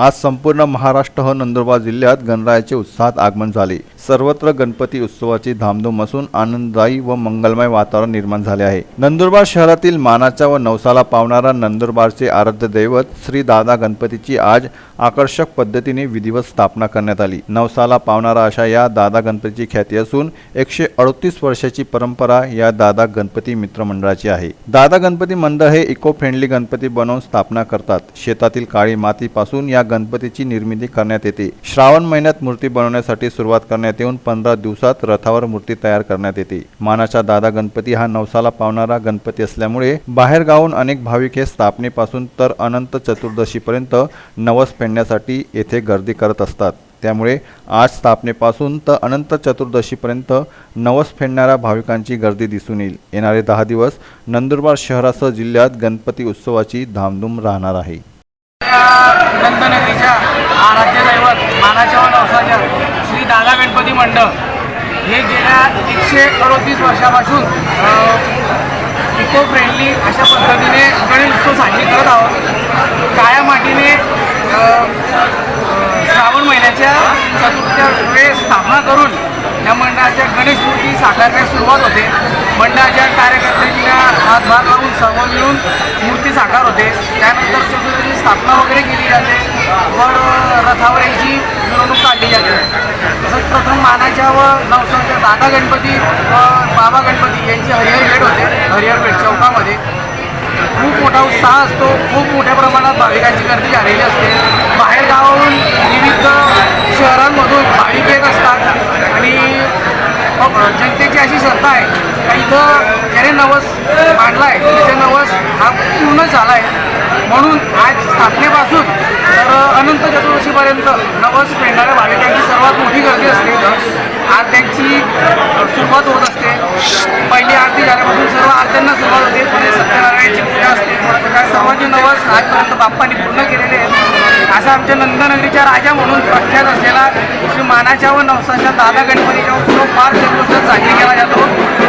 आज संपूर्ण महाराष्ट्र व नंदुरबार जिल्ह्यात गणरायाचे उत्साहात आगमन झाले. सर्वत्र गणपती उत्सवाची धामधूम असून आनंददायी व मंगलमय वातावरण निर्माण झाले आहे. नंदुरबार शहरातील मानाचा व नवसाला पावणारा नंदुरबारचे आराध्य दैवत श्री दादा गणपतीची आज आकर्षक पद्धतीने विधिवत स्थापना करण्यात आली. नवसाला पावणारा अशा या दादा गणपतीची ख्याती असून एकशे अडतीस वर्षाची परंपरा या दादा गणपती मित्र मंडळाची आहे. दादा गणपती मंडळ हे इको फ्रेंडली गणपती बनवून स्थापना करतात. शेतातील काळी मातीपासून या गणपतीची निर्मिती करण्यात येते. श्रावण महिन्यात मूर्ती बनवण्यासाठी सुरुवात करण्यात येऊन पंधरा दिवसात रथावर मूर्ती तयार करण्यात येते. मानाचा दादा गणपती हा नवसाला पावणारा गणपती असल्यामुळे बाहेर गावून अनेक भाविक हे स्थापनेपासून तर अनंत चतुर्दशीपर्यंत नवस फेडण्यासाठी येथे गर्दी करत असतात. त्यामुळे आज स्थापनेपासून तर अनंत चतुर्दशीपर्यंत नवस फेडणाऱ्या भाविकांची गर्दी दिसून येईल. येणारे दहा दिवस नंदुरबार शहरासह जिल्ह्यात गणपती उत्सवाची धामधूम राहणार आहे. या नंदनगरीच्या आराध्य दैवत मानाच्या नवसाच्या श्री दादा गणपती मंडळ. हे गेल्या एकशे अडोतीस वर्षापासून इको फ्रेंडली अशा पद्धतीने गणेश उत्सव साजरी करत आहोत. काळ्या मातीने श्रावण महिन्याच्या चतुर्थ्या वेळेस स्थापना करून या मंडळाच्या गणेश मूर्ती साकारण्यास सुरुवात होते. मंडळाच्या कार्यकर्त्यांच्या हातभार लावून सर्व मिळून मूर्ती साकार होते. त्यानंतर चतुर्थ स्थापना वगैरे केली जाते. वर रथावर यांची मिरवणूक काढली जाते. तसंच प्रथम मानाच्या व नवसाच्या दादा गणपती व बाबा गणपती यांची हरिहर भेट होते हरिहर भेट चौकामध्ये. खूप मोठा उत्साह असतो खूप मोठ्या प्रमाणात भाविकांची गर्दी झालेली असते. बाहेर गावाहून विविध शहरांमधून भाविक येत असतात. आणि जनतेची अशी श्रद्धा आहे का इथं ज्याने नवस मांडला आहे त्याचा नवस हा पूर्ण झाला आहे म्हणून आज स्थापनेपासून तर अनंत चतुर्दशीपर्यंत नवस फेडणाऱ्या भाविकांची सर्वात मोठी गर्दी असते इथं. आरत्यांची सुरुवात होत असते. पहिली आरती झाल्यापासून सर्व आरत्यांना सुरुवात होते. पुढे सत्यनारायणची पूजा असते. त्या सर्वांचे नवस आजपर्यंत बाप्पांनी पूर्ण केलेले आहेत. असा आमच्या नंदनगरीच्या राजा म्हणून प्रख्यात असलेला श्री मानाच्या व नवसाच्या दादा गणपतीचा उत्सव फार जल्लोषात साजरी केला जातो.